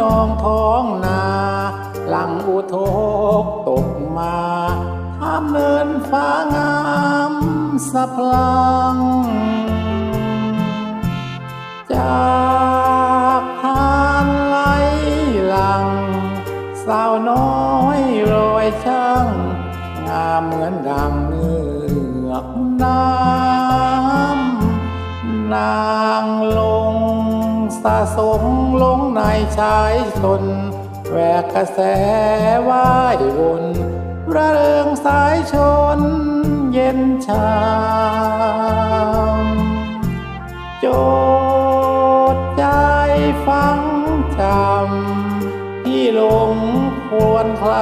นองท้องนาหลังอุทกตกมาทำเนินฟ้างามสะพลัง จากทานไหลหลัง สาวน้อยรอยช่าง งามเหมือนดังเนือกน้ำนางลง สะสมลงในชายชนแหวกกระแสว่ายวนระเริงสายชนเย็นชามโจดใจฟังจำที่หลงควรคล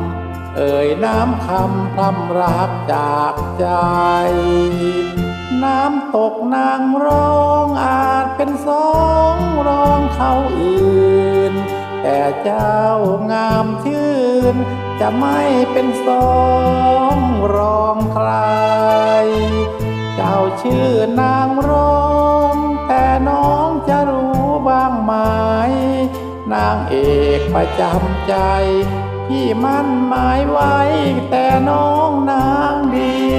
ำเอ่ยน้ำคำพรำรักจากใจ น้ำตกนางร้องอาจเป็นสองร้องเขาอื่น แต่เจ้างามชื่น จะไม่เป็นสองรองใคร เจ้าชื่อนางร้อง แต่น้องจะรู้บ้างไหม นางเอกประจำใจ พี่มั่นหมายไว้ แต่น้องนางดี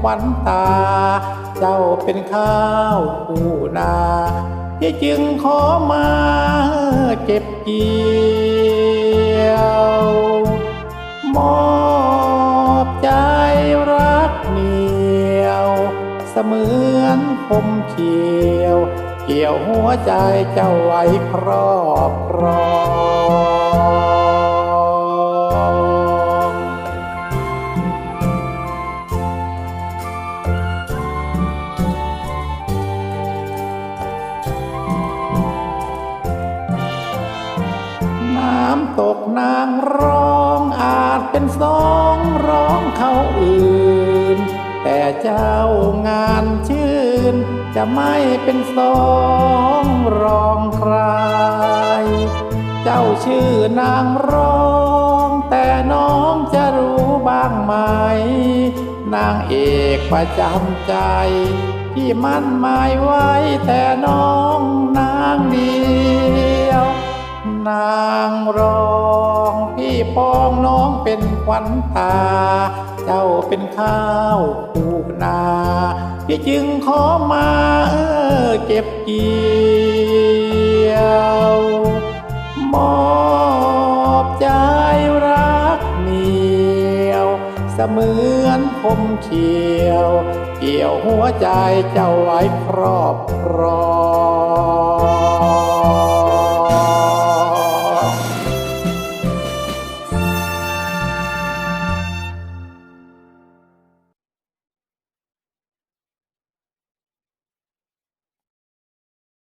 ขวัญตา เจ้าเป็นข้าวผู้นาพี่จึงขอมาเก็บเกี่ยวมอบใจรักเหนียว เสมือนคมเขียว เกี่ยวหัวใจเจ้าไว้ครอบครอง น้ำตกนางร้องอาจเป็นสองร้องเขาอื่น แต่เจ้างานชื่น จะไม่เป็นสองรองใคร เจ้าชื่อนางร้องแต่น้องจะรู้บ้างไหม นางเอกประจำใจ ที่มั่นหมายไว้แต่น้องนางเดียว นางรองพี่ป้องน้องเป็นขวัญตา เจ้าเป็นข้าวผู้นา พี่จึงขอมาเออเก็บเกี่ยวมอบใจรักเหนียว เสมือนคมเขียว เกี่ยวหัวใจเจ้าไว้ครอบครอง